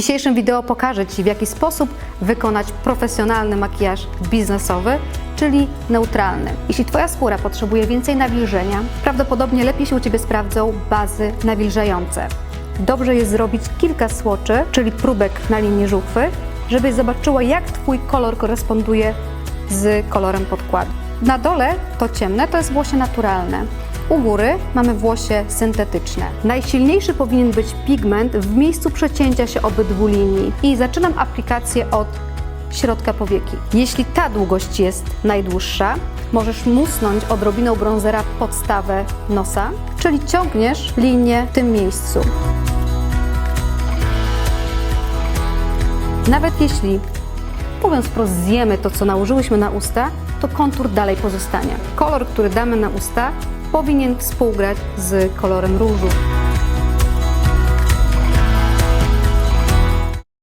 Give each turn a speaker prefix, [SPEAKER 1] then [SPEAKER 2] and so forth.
[SPEAKER 1] dzisiejszym wideo pokażę Ci, w jaki sposób wykonać profesjonalny makijaż biznesowy, czyli neutralny. Jeśli Twoja skóra potrzebuje więcej nawilżenia, prawdopodobnie lepiej się u Ciebie sprawdzą bazy nawilżające. Dobrze jest zrobić kilka słoczy, czyli próbek na linii żuchwy, żebyś zobaczyła, jak Twój kolor koresponduje z kolorem podkładu. Na dole to ciemne, to jest włosie naturalne. U góry mamy włosie syntetyczne. Najsilniejszy powinien być pigment w miejscu przecięcia się obydwu linii. I zaczynam aplikację od środka powieki. Jeśli ta długość jest najdłuższa, możesz musnąć odrobiną bronzera podstawę nosa, czyli ciągniesz linię w tym miejscu. Nawet jeśli, mówiąc wprost, zjemy to, co nałożyłyśmy na usta, to kontur dalej pozostanie. Kolor, który damy na usta, powinien współgrać z kolorem różu.